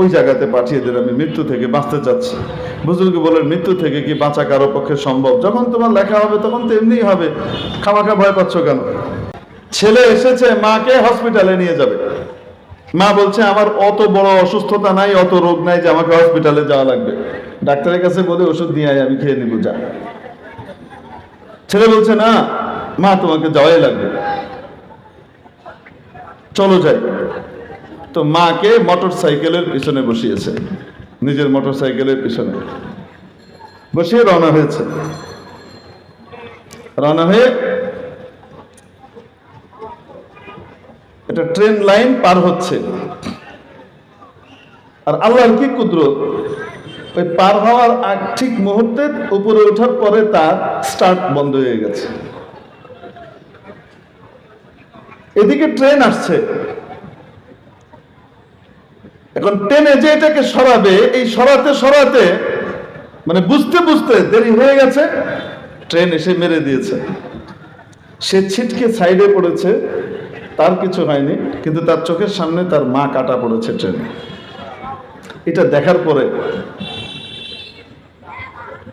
ওই জায়গাতে পাঠিয়ে দেন আমি মৃত্যু থেকে বাঁচতে চাচ্ছি। বুজুর্গ বলেন মৃত্যু থেকে কি বাঁচা কারও পক্ষে সম্ভব? যখন তোমার লেখা হবে, তখন তো এমনিই হবে। খামাখা ভয় পাচ্ছ কেন? ছেলে এসেছে, মাকে হসপিটালে নিয়ে যাবে। মা বলছে, আমার অত বড় অসুস্থতা নাই, অত রোগ নাই যে আমাকে হসপিটালে যাওয়া লাগবে। ডাক্তারের কাছে বলে ওষুধ নিয়ে আয়, আমি খেয়ে নিব, যা। ছেলে বলছে, না, মা তোমাকে যাওয়াই লাগবে। চলো যাই। তো মাকে মোটর সাইকেলের পিছনে বসিয়েছে। নিজের মোটর সাইকেলের পিছনে। বসিয়ে রওনা হয়েছে। রওনা হয়ে এটা ট্রেন লাইন পার হচ্ছে। আর আল্লাহর কি কুদরত? ওই পার হওয়ার আগ ঠিক মুহূর্তে উপরে ওঠার পরে তার স্টার্ট বন্ধ হয়ে গেছে। এদিকে ট্রেন আসছে। এখন ট্রেনে যে এটাকে সরাবে, এই সরাতে সরাতে মানে বুঝতে বুঝতে দেরি হয়ে গেছে, ট্রেন এসে মেরে দিয়েছে। সে ছিটকে সাইডে পড়েছে, তার কিছু হয়নি, কিন্তু তার চোখের সামনে তার মা কাটা পড়েছে ট্রেনে। এটা দেখার পরে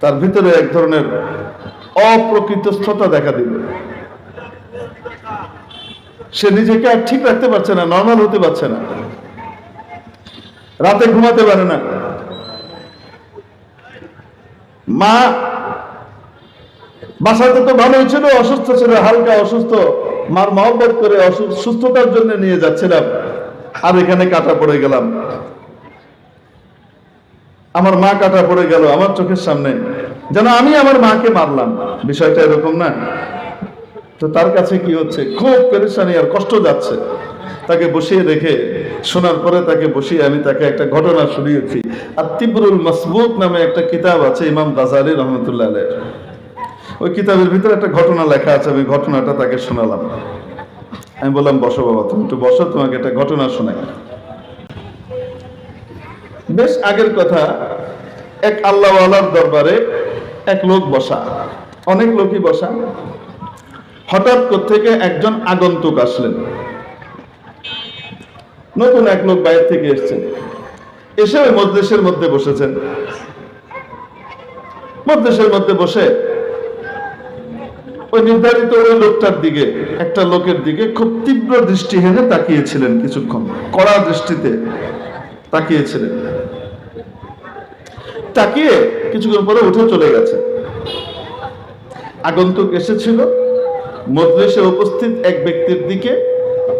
তার ভিতরে এক ধরনের অপ্রকৃতস্থতা দেখা দিল। সে নিজেকে আর ঠিক রাখতে পারছে না নর্মাল হতে পারছে না। রাতে ঘুমাতে পারে না। মা বাসাতে তো ভালোই ছিল, অসুস্থ ছিল, হালকা অসুস্থ। মার মহব্বত করে সুস্থতার জন্য নিয়ে যাচ্ছিলাম। আর এখানে কাটা পড়ে গেলাম। আমার মা কাটা পড়ে গেল আমার চোখের সামনে। যেন আমি আমার মাকে মারলাম। বিষয়টা এরকম না। তো তার কাছে কি হচ্ছে? খুব পেরেশানি আর কষ্ট যাচ্ছে। তাকে বসিয়ে রেখে, শোনার পরে তাকে বসিয়ে আমি তাকে একটা ঘটনা শুনিয়েছি। আর তিবরুল মাসবুক নামে একটা কিতাব আছে, ইমাম গাজালি রহমতুল্লাহ আলের ওই কিতাবের ভিতরে একটা ঘটনা লেখা আছে, আমি ঘটনাটা তাকে শোনালাম। আমি বললাম, বসো বাবা, তুমি একটু বসো, তোমাকে একটা ঘটনা শোনাই। বেশ আগের কথা, এক আল্লাহওয়ালার দরবারে এক লোক বসা। অনেক লোকই বসা। হঠাৎ থেকে একজন আগন্তুক আসলেন। নতুন এক লোক বাইরে থেকে এসছেন। এসে ওই মজলিসের মধ্যে বসেছেন। মজলিসের মধ্যে বসে ওই নির্ধারিত ওই লোকটার দিকে, একটা লোকের দিকে খুব তীব্র দৃষ্টি হেনে তাকিয়েছিলেন কিছুক্ষণ। কড়া দৃষ্টিতে তাকিয়েছিলেন। তাকিয়ে কিছুক্ষণ পরে উঠে চলে গেছে। আগন্তুক এসেছিল। মজলিসে উপস্থিত এক ব্যক্তির দিকে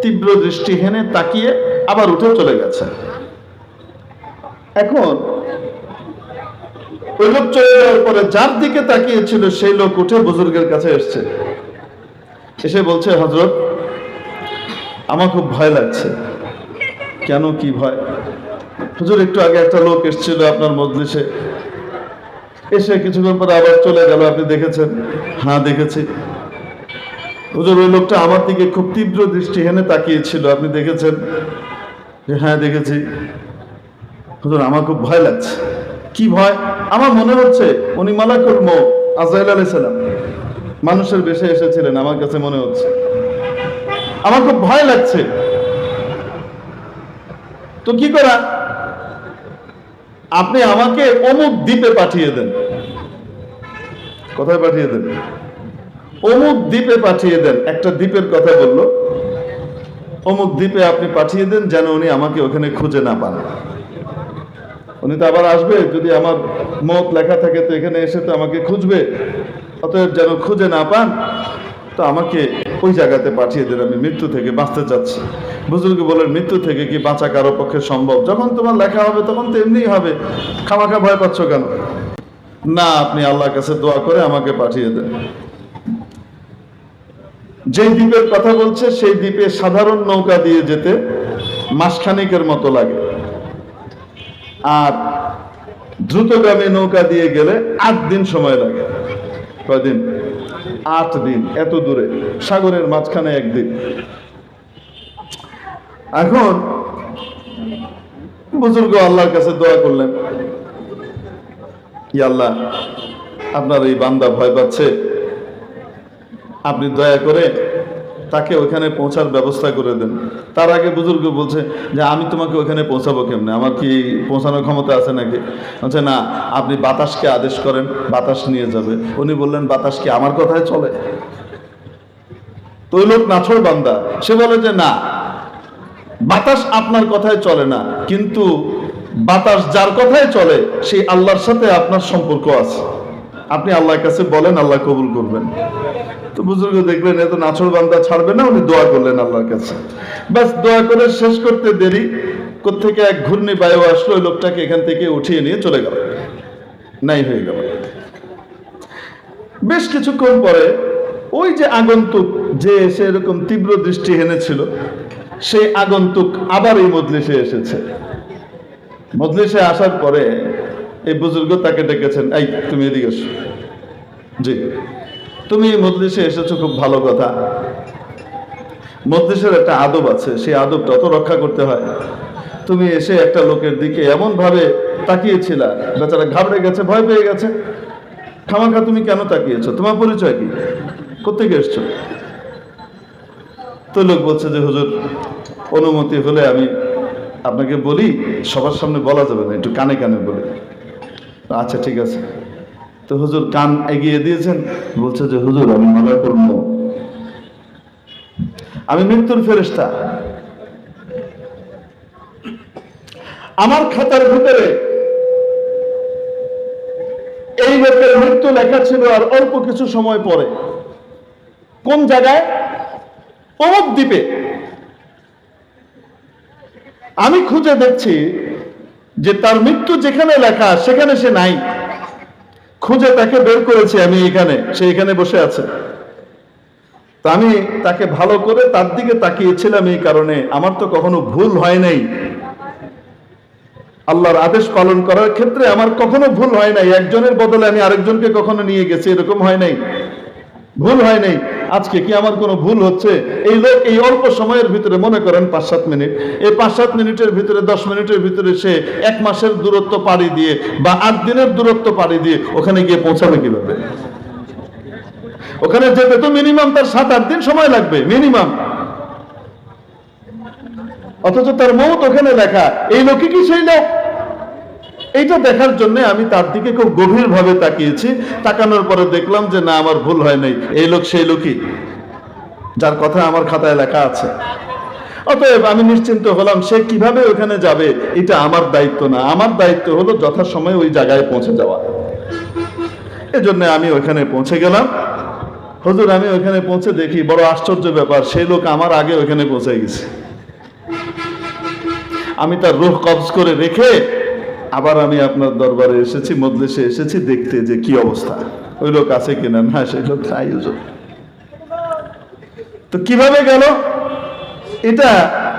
তীব্র দৃষ্টি হেনে তাকিয়ে আবার উঠে চলে গেছে। এখন ওই লোক চলে যাওয়ার পরে যার দিকে তাকিয়েছিল, সেই লোক উঠে বুজুর্গের কাছে এসছে। এসে বলছে হজরত আমার খুব ভয় লাগছে। কেন কি ভয়? হুজুর, একটু আগে একটা লোক এসেছিল আপনার মজলিসে। এসে কিছুক্ষণ পরে আবার চলে গেল, আপনি দেখেছেন? হ্যাঁ দেখেছি। হুজুর, ওই লোকটা আমার দিকে খুব তীব্র দৃষ্টি হেনে তাকিয়েছিল, আপনি দেখেছেন? হ্যাঁ দেখেছি। হুজুর, আমার খুব ভয় লাগছে। কি ভয়? আমার মনে হচ্ছে উনি মালাকুল মৌ আলাইহিস সালাম। মানুষের বেশে এসেছিলেন, আমার কাছে মনে হচ্ছে। আমার খুব ভয় লাগছে। তো কি করা? আপনি আমাকে অমুক দ্বীপে পাঠিয়ে দেন। কোথায় পাঠিয়ে দেন? অমুক দ্বীপে পাঠিয়ে দেন। একটা দ্বীপের কথা বলল। অমুক দ্বীপে আপনি পাঠিয়ে দেন যেন উনি আমাকে ওখানে খুঁজে না পান। উনি তো আবার আসবে, যদি আমার মত লেখা থাকে তো এখানে এসে তো আমাকে খুঁজবে। অতএব যেন খুঁজে না পান, তো আমাকে ওই জায়গাতে পাঠিয়ে দেন, আমি মৃত্যু থেকে বাঁচতে চাচ্ছি। বুজুর্গ বলেন, মৃত্যু থেকে কি বাঁচা কারও পক্ষে সম্ভব? যখন তোমার লেখা হবে, তখন তো এমনিই হবে। খামাখা ভয় পাচ্ছ কেন? না, আপনি আল্লাহর কাছে দোয়া করে আমাকে পাঠিয়ে দেন। যেই দ্বীপের কথা বলছে, সেই দ্বীপে সাধারণ নৌকা দিয়ে যেতে মাসখানিকের মতো লাগে। আর দ্রুতগামী নৌকা দিয়ে গেলে আট দিন সময় লাগে। কয়দিন আট দিন, এত দূরে, সাগরের মাঝখানে একদিন। এখন বুজুর্গ আল্লাহর কাছে দোয়া করলেন আল্লাহ, আপনার এই বান্দা ভয় পাচ্ছে আপনি দয়া করে তাকে ওখানে পৌঁছার ব্যবস্থা করে দেন। তার আগে বুজুর্গ বলছে যে, আমি তোমাকে ওখানে পৌঁছাবো কেমনে? আমার কি পৌঁছানোর ক্ষমতা আছে নাকি? বলছে, না, আপনি বাতাসকে আদেশ করেন, বাতাস নিয়ে যাবে। উনি বললেন, বাতাস কি আমার কথায় চলে? তো ওই লোক নাছর বান্দা, সে বলে যে, না, বাতাস আপনার কথায় চলে না, কিন্তু বাতাস যার কথায় চলে, সেই আল্লাহর সাথে আপনার সম্পর্ক আছে। আপনি আল্লাহর কাছে বলেন, আল্লাহ কবুল করবেন। তো বুজুর্গ দেখলেন, এত নাছর বান্দা ছাড়বে না, উনি দোয়া করলেন আল্লাহর কাছে। ব্যাস, দোয়া করে শেষ করতে দেরি। কোত্থেকে এক ঘূর্ণি বায়ু আসলো, ওই লোকটাকে এখান থেকে উঠিয়ে নিয়ে চলে গেল। নাই হয়ে গেল। বেশ কিছুক্ষণ পরে ওই যে আগন্তুক, যে এসে এরকম তীব্র দৃষ্টি হেনেছিল সেই আগন্তুক আবার এই মজলিসে এসেছে। মজলিসে আসার পরে এই বুজুর্গ তাকে ডেকেছেন, এই, তুমি এদিকে জি। তুমি এই মজলিসে এসেছ, খুব ভালো কথা। মজলিসের একটা আদব আছে, সেই আদবটা তো রক্ষা করতে হয়। তুমি এসে একটা লোকের দিকে এমন ভাবে তাকিয়েছিলা, বেচারা ঘাবড়ে গেছে, ভয় পেয়ে গেছে। খামাখা, তুমি কেন তাকিয়েছো? তোমার পরিচয় কি? কোথেকে এসছো? তো লোক বলছে যে, হুজুর, অনুমতি হলে আমি আপনাকে বলি, সবার সামনে বলা যাবে না, একটু কানে কানে বলি। আচ্ছা ঠিক আছে। তো হুজুর কান এগিয়ে দিয়েছেন, বলছে যে, হুজুর, আমি মালা করব আমি মৃত্যুর ফেরেস্তা আমার খাতার ভিতরে এই লোকের মৃত্যু লেখা ছিল আর অল্প কিছু সময় পরে। কোন জায়গায়? দ্বীপে। আমি খুঁজে দেখছি যে তার মৃত্যু যেখানে লেখা, সেখানে সে নাই। খুঁজে তাকে বের করেছি আমি এখানে, সে এখানে বসে আছে। তা আমি তাকে ভালো করে তার দিকে তাকিয়েছিলাম এই কারণে। আমার তো কখনো ভুল হয় নাই। আল্লাহর আদেশ পালন করার ক্ষেত্রে আমার কখনো ভুল হয় নাই। একজনের বদলে আমি আরেকজনকে কখনো নিয়ে গেছি, এরকম হয় নাই। ভুল হয় নাই। আজকে কি আমার কোনো ভুল হচ্ছে? এই লোক এই অল্প সময়ের ভিতরে মনে করেন পাঁচ সাত মিনিট। এই পাঁচ সাত মিনিটের ভিতরে, দশ মিনিটের ভিতরে সে এক মাসের দূরত্ব পাড়ি দিয়ে বা আট দিনের দূরত্ব পাড়ি দিয়ে ওখানে গিয়ে পৌঁছাবে কীভাবে? ওখানে যেতে তো মিনিমাম তার সাত আট দিন সময় লাগবে মিনিমাম অথচ তার মৌত ওখানে লেখা, এই লোকই কি সেই লোক? এইটা দেখার জন্য আমি তার দিকে খুব গভীর ভাবে তাকিয়েছি। তাকানোর পরে দেখলাম যে, না, আমার ভুল হয় নাই। এই লোক, সেই লোকই। যার কথা আমার খাতায় লেখা আছে। অতএব আমি নিশ্চিন্ত হলাম, সে কীভাবে ওখানে যাবে? এটা আমার দায়িত্ব না। আমার দায়িত্ব হলো যথাসময়ে ওই জায়গায় পৌঁছে যাওয়া। এজন্য আমি ওখানে পৌঁছে গেলাম। হুজুর, আমি ওখানে পৌঁছে দেখি, বড় আশ্চর্য ব্যাপার, সেই লোক আমার আগে ওখানে পৌঁছে গেছে। আমি তার রুহ কবজ করে রেখে আবার আমি আপনার দরবারে এসেছি, মজলিসে এসেছি, দেখতে যে কি অবস্থা। ওই লোক আছে কিনা? না, সেই লোক নাই তো কীভাবে গেল? এটা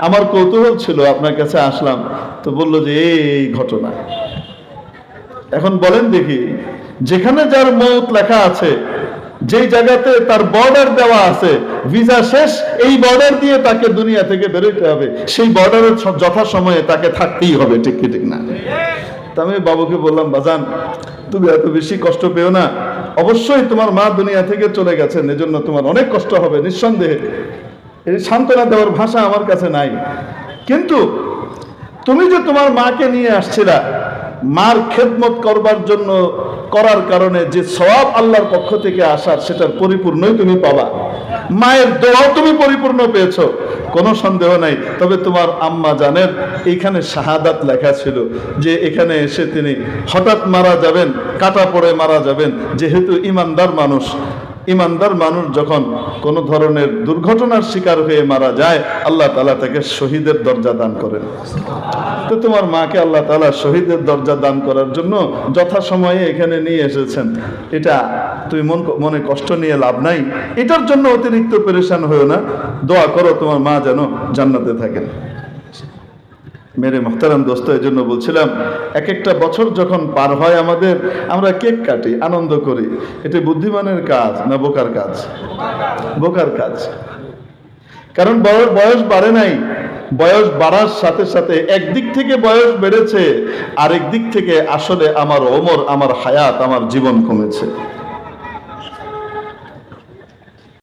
আমার কৌতূহল ছিল, আপনার কাছে আসলাম। তো বলল যে এই ঘটনা। এখন বলেন দেখি, যেখানে যার মত লেখা আছে যেই জায়গাতে তার বর্ডার দেওয়া আছে ভিসা শেষ, এই বর্ডার দিয়ে তাকে দুনিয়া থেকে বেরোতে হবে। সেই বর্ডারের যথাসময়ে তাকে থাকতেই হবে, ঠিক কি, ঠিক না? আমি বাবুকে বললাম, বাজান, তুমি এত বেশি কষ্ট পেও না। অবশ্যই তোমার মা দুনিয়া থেকে চলে গেছেন, এজন্য তোমার অনেক কষ্ট হবে, নিঃসন্দেহে। এই সান্ত্বনা দেওয়ার ভাষা আমার কাছে নাই। কিন্তু তুমি যে তোমার মাকে নিয়ে আসছিলা মার খেদমত করবার জন্য করার কারণে যে সওয়াব আল্লাহর পক্ষ থেকে আসার সেটার পরিপূর্ণই তুমি পাবা। মায়ের দোয়াও তুমি পরিপূর্ণ পেয়েছ, কোনো সন্দেহ নাই। তবে তোমার আম্মা জানেন, এখানে শাহাদাত লেখা ছিল যে এখানে এসে তিনি হঠাৎ মারা যাবেন, কাটা পড়ে মারা যাবেন, যেহেতু ইমানদার মানুষ। ইমানদার মানুষ যখন কোনো ধরনের দুর্ঘটনার শিকার হয়ে মারা যায়, আল্লাহ তালা তাকে শহীদের দরজা দান করেন। তো তোমার মাকে আল্লাহ তালা শহীদের দরজা দান করার জন্য যথাসময়ে এখানে নিয়ে এসেছেন। এটা তুই মন মনে কষ্ট নিয়ে লাভ নাই। এটার জন্য অতিরিক্ত পেরেশান হয়েও না। দোয়া করো তোমার মা যেন জান্নাতে থাকেন। মেরে মোহতারাম দোস্ত এই জন্য বলছিলাম এক একটা বছর যখন পার হয় আমাদের, আমরা কেক কাটি, আনন্দ করি। এটা বুদ্ধিমানের কাজ না বোকার কাজ? বোকার কাজ। কারণ বয়স বয়স বাড়ে নাই। বয়স বাড়ার সাথে সাথে একদিক থেকে বয়স বেড়েছে আরেক দিক থেকে আসলে আমার ওমর, আমার হায়াত, আমার জীবন কমেছে।